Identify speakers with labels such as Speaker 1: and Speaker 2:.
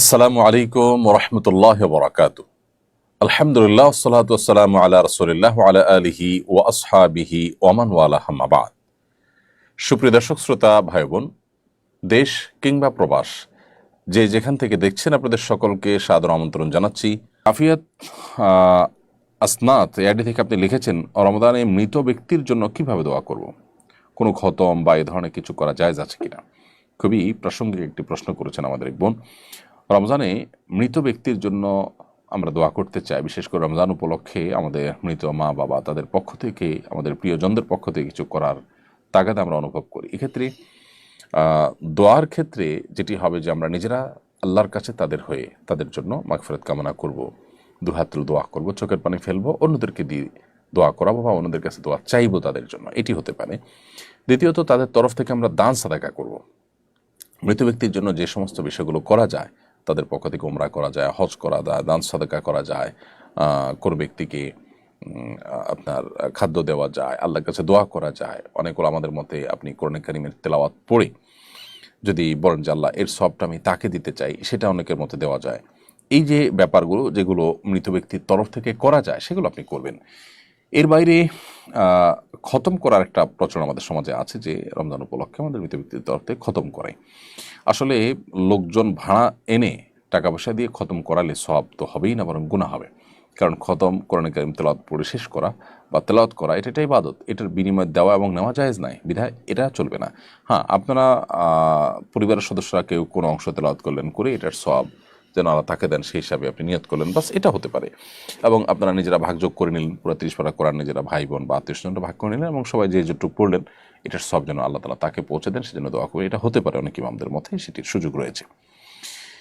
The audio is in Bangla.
Speaker 1: আসসালামু আলাইকুম রহমতুল্লাহ বরাকাত আলহামদুলিল্লাহ সালাত আসসালাম আলা রসুলিল্লাহ আলা আলিহি ও আসহাবিহি ওমান ওয়ালা হাম্মাবাদ সুপ্রিয় দর্শক, শ্রোতা ভাই বোন দেশ কিংবা প্রবাস, যে যেখান থেকে দেখছেন আপনাদের সকলকে সাদর আমন্ত্রণ জানাচ্ছি। আফিয়াত আসনাত এআইডি থেকে আপনি লিখেছেন রমদানে মৃত ব্যক্তির জন্য কীভাবে দোয়া করব? কোনো খতম বা এ ধরনের কিছু করা জায়জ আছে কিনা? খুবই প্রাসঙ্গিক একটি প্রশ্ন করেছেন আমাদের এক বোন। রমজানে মৃত ব্যক্তির জন্য আমরা দোয়া করতে চাই। বিশেষ করে রমজান উপলক্ষে আমাদের মৃত মা, বাবা তাদের পক্ষ থেকে, আমাদের প্রিয়জনদের পক্ষ থেকে কিছু করার তাগাদ আমরা অনুভব করি। এক্ষেত্রে দোয়ার ক্ষেত্রে যেটি হবে যে আমরা নিজেরা আল্লাহর কাছে তাদের হয়ে তাদের জন্য মাগফিরাত কামনা করব, দুহাত দোয়া করব, চোখের পানি ফেলব, অন্যদেরকে দিয়ে দোয়া করাবো বা অন্যদের কাছে দোয়া চাইব তাদের জন্য। এটি হতে পারে। দ্বিতীয়ত, তাদের তরফ থেকে আমরা দান সাদাকা করব। মৃত ব্যক্তির জন্য যে সমস্ত বিষয়গুলো করা যায় তাদের পক্ষ থেকে উমরা করা যায়, হজ করা যায়, দান সাদাকা করা যায় কোনো ব্যক্তিকে আপনার খাদ্য দেওয়া যায়, আল্লাহর কাছে দোয়া করা যায়। অনেকগুলো আমাদের মতে আপনি কোরআন কারিমের তেলাওয়াত পড়ে যদি বলেন যে, আল্লাহ, এর সবটা আমি তাকে দিতে চাই সেটা অনেকের মতে দেওয়া যায়। এই যে ব্যাপারগুলো, যেগুলো মৃত ব্যক্তির তরফ থেকে করা যায়, সেগুলো আপনি করবেন। এর বাইরে খতম করার একটা প্রচলন আমাদের সমাজে আছে যে রমজান উপলক্ষে আমাদের মৃত ব্যক্তির তরফ খতম করে আসলে লোকজন ভাড়া এনে টাকা পয়সা দিয়ে খতম করালে সব তো হবেই না, বরং গুণা হবে। কারণ খতম, কোরআন কারিম তেলাওয়াত পড়ে শেষ করা বা তেলাওয়াত করা, এটা একটা ইবাদত। এটার বিনিময় দেওয়া এবং নেওয়া জায়েজ নাই। বিধায় এটা চলবে না। হ্যাঁ আপনারা পরিবারের সদস্যরা কেউ কোনো অংশ তেলাওয়াত করলেন করে এটার সব যেন আল্লাহ তাকে দেন, সেই হিসাবে আপনি নিয়ত করলেন। বাস এটা হতে পারে। এবং আপনারা নিজেরা ভাগযোগ করে নিলেন, পুরো তিরিশ পারা কোরআন নিজেরা ভাই বোন বা আত্মীয় স্বজনরা ভাগ করে নিলেন এবং সবাই যে যেটুকু পড়লেন, এটার সব যেন আল্লাহ তালা তাকে পৌঁছে দেন, সেজন্য দোয়া করে। এটা হতে পারে অনেক ইমামদের মতে, সেটির সুযোগ রয়েছে।